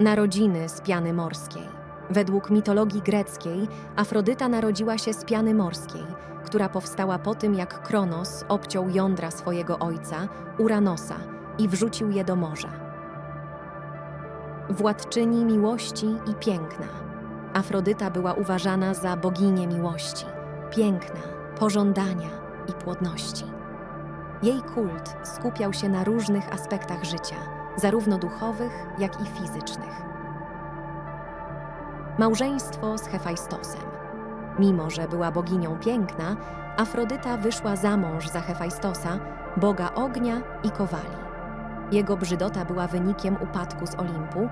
Narodziny z piany morskiej. Według mitologii greckiej Afrodyta narodziła się z piany morskiej, która powstała po tym, jak Kronos obciął jądra swojego ojca, Uranosa, i wrzucił je do morza. Władczyni miłości i piękna. Afrodyta była uważana za boginię miłości, piękna, pożądania i płodności. Jej kult skupiał się na różnych aspektach życia, zarówno duchowych, jak i fizycznych. Małżeństwo z Hefajstosem. Mimo, że była boginią piękna, Afrodyta wyszła za mąż za Hefajstosa, boga ognia i kowali. Jego brzydota była wynikiem upadku z Olimpu,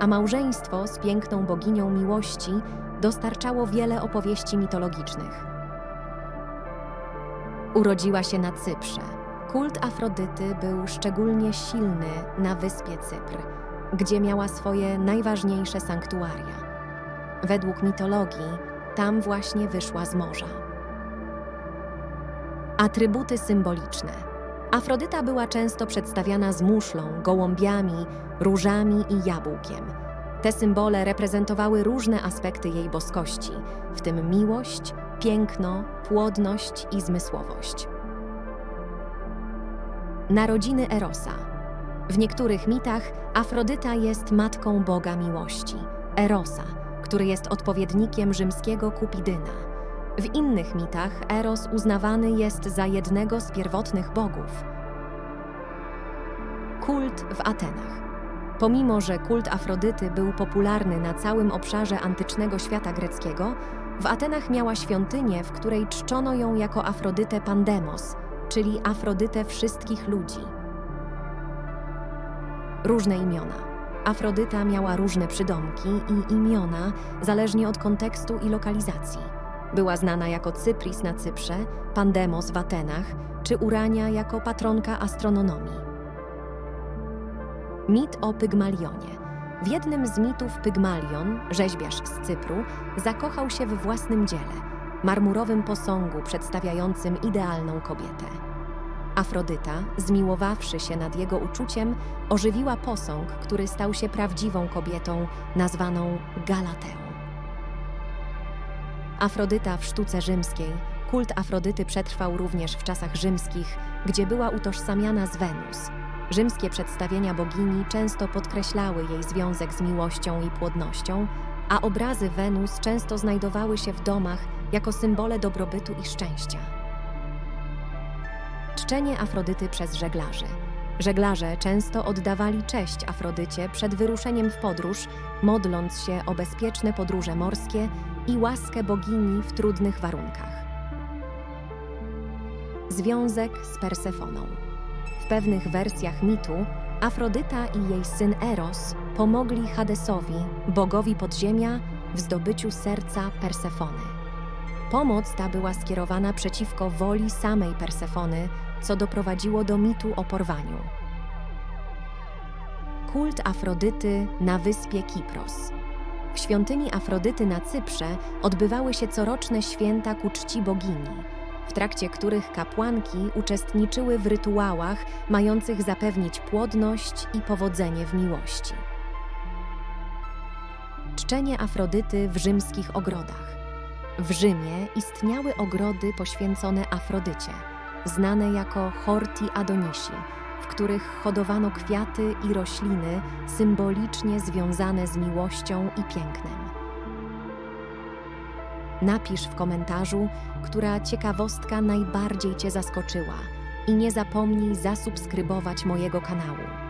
a małżeństwo z piękną boginią miłości dostarczało wiele opowieści mitologicznych. Urodziła się na Cyprze. Kult Afrodyty był szczególnie silny na wyspie Cypr, gdzie miała swoje najważniejsze sanktuaria. Według mitologii, tam właśnie wyszła z morza. Atrybuty symboliczne. Afrodyta była często przedstawiana z muszlą, gołąbiami, różami i jabłkiem. Te symbole reprezentowały różne aspekty jej boskości, w tym miłość, piękno, płodność i zmysłowość. Narodziny Erosa. W niektórych mitach Afrodyta jest matką Boga miłości, Erosa, który jest odpowiednikiem rzymskiego Kupidyna. W innych mitach Eros uznawany jest za jednego z pierwotnych bogów. Kult w Atenach. Pomimo, że kult Afrodyty był popularny na całym obszarze antycznego świata greckiego, w Atenach miała świątynię, w której czczono ją jako Afrodytę Pandemos, czyli Afrodytę wszystkich ludzi. Różne imiona. Afrodyta miała różne przydomki i imiona, zależnie od kontekstu i lokalizacji. Była znana jako Cypris na Cyprze, Pandemos w Atenach, czy Urania jako patronka astronomii. Mit o Pygmalionie. W jednym z mitów Pygmalion, rzeźbiarz z Cypru, zakochał się w własnym dziele, marmurowym posągu przedstawiającym idealną kobietę. Afrodyta, zmiłowawszy się nad jego uczuciem, ożywiła posąg, który stał się prawdziwą kobietą, nazwaną Galateą. Afrodyta w sztuce rzymskiej. Kult Afrodyty przetrwał również w czasach rzymskich, gdzie była utożsamiana z Wenus. Rzymskie przedstawienia bogini często podkreślały jej związek z miłością i płodnością, a obrazy Wenus często znajdowały się w domach jako symbole dobrobytu i szczęścia. Czczenie Afrodyty przez żeglarzy. Żeglarze często oddawali cześć Afrodycie przed wyruszeniem w podróż, modląc się o bezpieczne podróże morskie i łaskę bogini w trudnych warunkach. Związek z Persefoną. W pewnych wersjach mitu Afrodyta i jej syn Eros pomogli Hadesowi, bogowi podziemia, w zdobyciu serca Persefony. Pomoc ta była skierowana przeciwko woli samej Persefony, co doprowadziło do mitu o porwaniu. Kult Afrodyty na wyspie Kipros. W świątyni Afrodyty na Cyprze odbywały się coroczne święta ku czci bogini, w trakcie których kapłanki uczestniczyły w rytuałach mających zapewnić płodność i powodzenie w miłości. Czczenie Afrodyty w rzymskich ogrodach. W Rzymie istniały ogrody poświęcone Afrodycie, znane jako Horti Adonisi, w których hodowano kwiaty i rośliny symbolicznie związane z miłością i pięknem. Napisz w komentarzu, która ciekawostka najbardziej Cię zaskoczyła i nie zapomnij zasubskrybować mojego kanału.